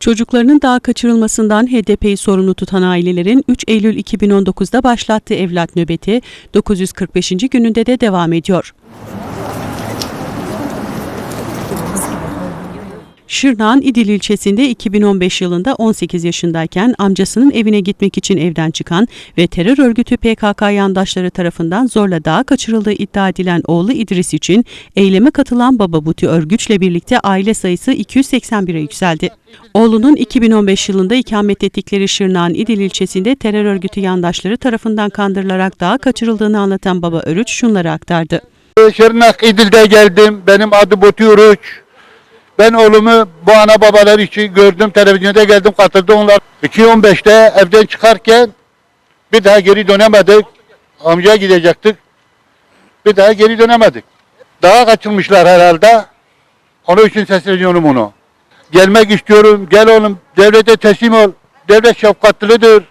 Çocuklarının dağa kaçırılmasından HDP'yi sorumlu tutan ailelerin 3 Eylül 2019'da başlattığı evlat nöbeti 945. gününde de devam ediyor. Şırnak'ın İdil ilçesinde 2015 yılında 18 yaşındayken amcasının evine gitmek için evden çıkan ve terör örgütü PKK yandaşları tarafından zorla dağa kaçırıldığı iddia edilen oğlu İdris için eyleme katılan baba Buti Örgüç'le birlikte aile sayısı 281'e yükseldi. Oğlunun 2015 yılında ikamet ettikleri Şırnak'ın İdil ilçesinde terör örgütü yandaşları tarafından kandırılarak dağa kaçırıldığını anlatan baba Örüç şunları aktardı. Şırnak İdil'de geldim. Benim adı Botu Uruç. Ben oğlumu bu ana babalar için gördüm. Televizyonda geldim katıldı onlar. 2015'te evden çıkarken bir daha geri dönemedik. Amcaya gidecektik. Bir daha geri dönemedik. Dağa kaçırmışlar herhalde. Onun için sesleniyorum onu. Gelmek istiyorum. Gel oğlum. Devlete teslim ol. Devlet şefkatlidir.